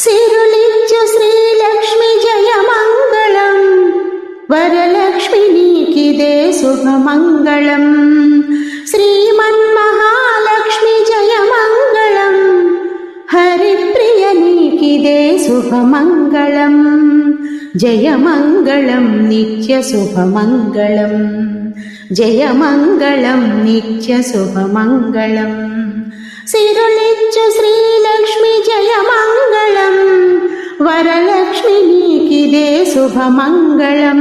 सिरुलिच्चु श्रीलक्ष्मि जयमङ्गलम्। श्रीलक्ष्मिजयमङ्गलम् वरलक्ष्मिनीकि सुभमङ्गलम् श्रीमन्महालक्ष्मिजयमङ्गलम् हरिप्रियनीकिदे सुभमङ्गलम् जयमङ्गलं नित्यशुभमङ्गलम् जयमङ्गलं नित्यशुभमङ्गलम् സിരുളിച്ചു ശ്രീലക്ഷ്മി ജയമംഗളം. വരലക്ഷ്മി നീക്കിതേ ശുഭമംഗളം.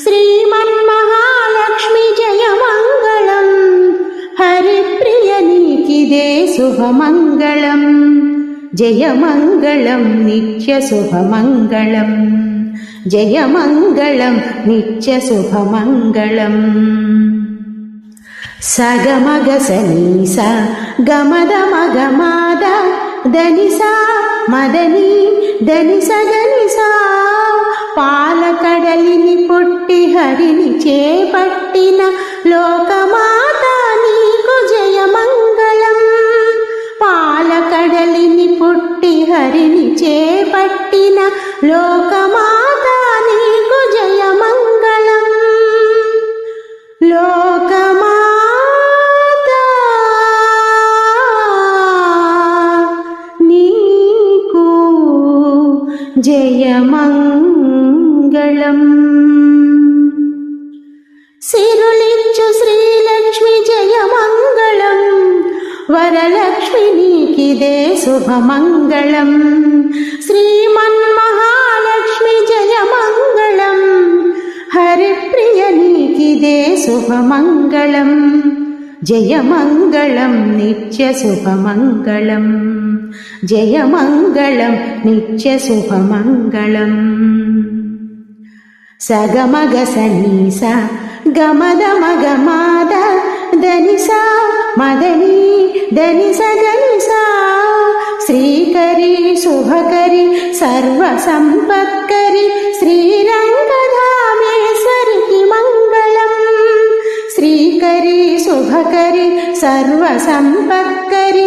ശ്രീമൻ മഹാലക്ഷ്മി ജയമംഗളം. ഹരിപ്രിയ നീക്കിതേ ശുഭമംഗളം. ജയമംഗളം നിത്യശുഭമംഗളം ജയമംഗളം നിത്യശുഭമംഗളം సగమగ సనీస గమద మగమాద దనిసా మదని దనిస గనిసా పాలకడలిని పుట్టి హరిని చేపట్టిన లోకమాత నీకు జయమంగళం. పాలకడలిని పుట్టి హరిని చేపట్టిన లోకమాత నీకు జయమంగళం. లో ജയമംഗളം. സിരുളിച്ചു ശ്രീലക്ഷ്മി ജയമംഗളം വരലക്ഷ്മി നീക്കിതേ ശുഭമംഗളം. ശ്രീമൻ മഹാലക്ഷ്മി ജയമംഗളം ഹരിപ്രിയ നീക്കിതേ ശുഭമംഗളം. ജയമംഗളം നിത്യശുഭമംഗളം జయమంగళం నిత్య శుభమంగళం. సగమగ సనీస గమద మగమాద దనిసా మదని దనిస గనిసా శ్రీకరి శుభకరి సర్వ సంపత్కరి శ్రీరంగధామేశ్వరికి మంగళం శ్రీకరి శుభకరి సర్వ సంపత్కరి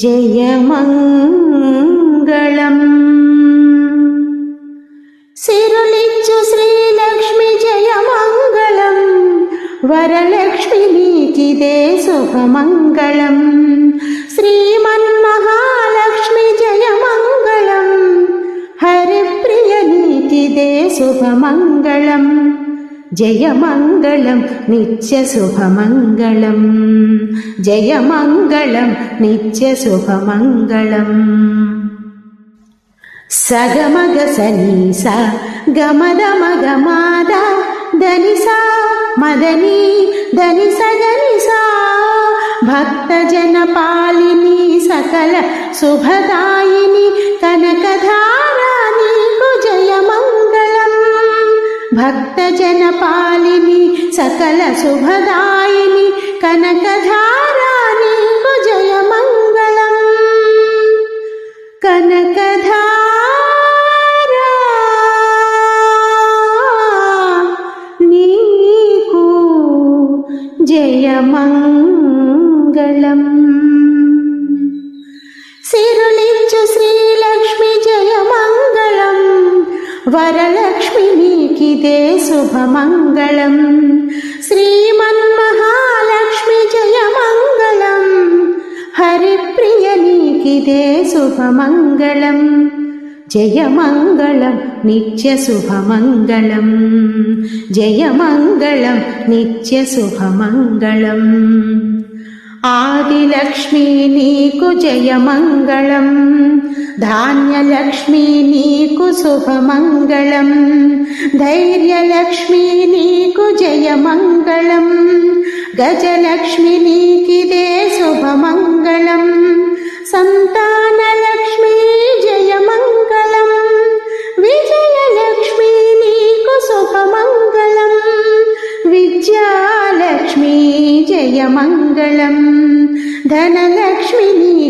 ജയമംഗളം. സിരുളിച്ചു ശ്രീലക്ഷ്മി ജയമംഗളം വരലക്ഷ്മി നീക്കിതേ സുഖമംഗളം. ശ്രീമന്മഹാലക്ഷ്മി ജയമംഗളം ഹരിപ്രിയ നീക്കിതേ സുഖമംഗളം. జయమంగళం నిత్య శుభమంగళం జయమంగళం నిత్య శుభమంగళం సగమగ సనీస గమద మగమాద దనిసా మదని దనిస గనిసా భక్తజన పాలిని సకల శుభదాయిని కనకధారా నీకు జయమంగళం. కనకధారా నీకు జయమంగళం. సిరులిచ్చు శ్రీలక్ష్మి జయమంగళం వరలక్ష్మి िते शुभमङ्गलम्। श्रीमन्महालक्ष्मि जयमङ्गलम्। मङ्गलम् हरिप्रियनीगिते शुभमङ्गलम्। जय मङ्गलम् नित्यशुभमङ्गलम् जय मङ्गलम् नित्यशुभमङ्गलम् ఆదిలక్ష్మీ నీకు జయమంగళం ధాన్యలక్ష్మీ నీకు శుభమంగళం ధైర్యలక్ష్మీ నీకు జయమంగళం గజలక్ష్మి నీకిదే శుభమంగళం సంతాన जयमङ्गलम्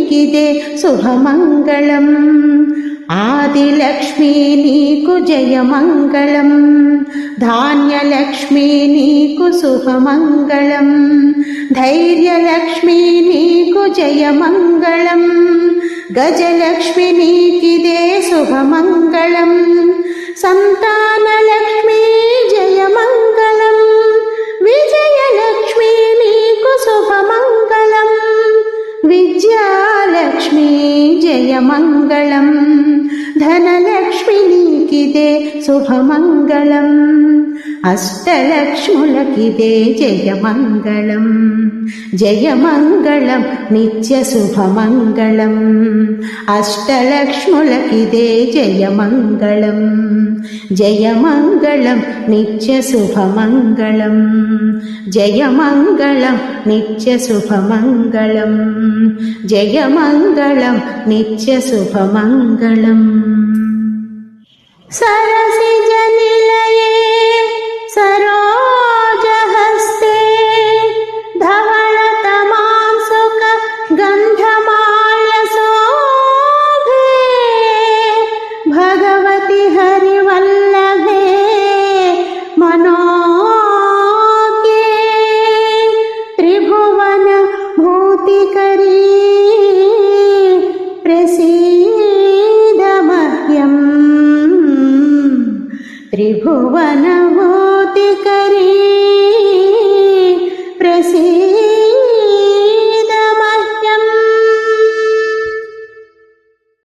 किभ शुभमङ्गलम् आदिलक्ष्मिनी कुजय मङ्गलम् धान्यलक्ष्मिनी कुशुभ मङ्गलम् धैर्यलक्ष्मिनि कुजय मङ्गलम् गजलक्ष्मिनी किभ मङ्गलम् सन्तानलक्ष्मि విజయాలక్ష్మి జయమంగళం. ధనలక్ష్మి నీకిదే శుభమంగళం. అష్టలక్ష్ములకిదే జయమంగళం. జయమంగళం నిత్య శుభమంగళం. అష్టలక్ష్ములకిదే జయమంగళం. జయమంగళం నిత్య శుభమంగళం. జయమంగళం నిత్య శుభమంగళం. జయమంగళం त्रिभुवन मोति करी।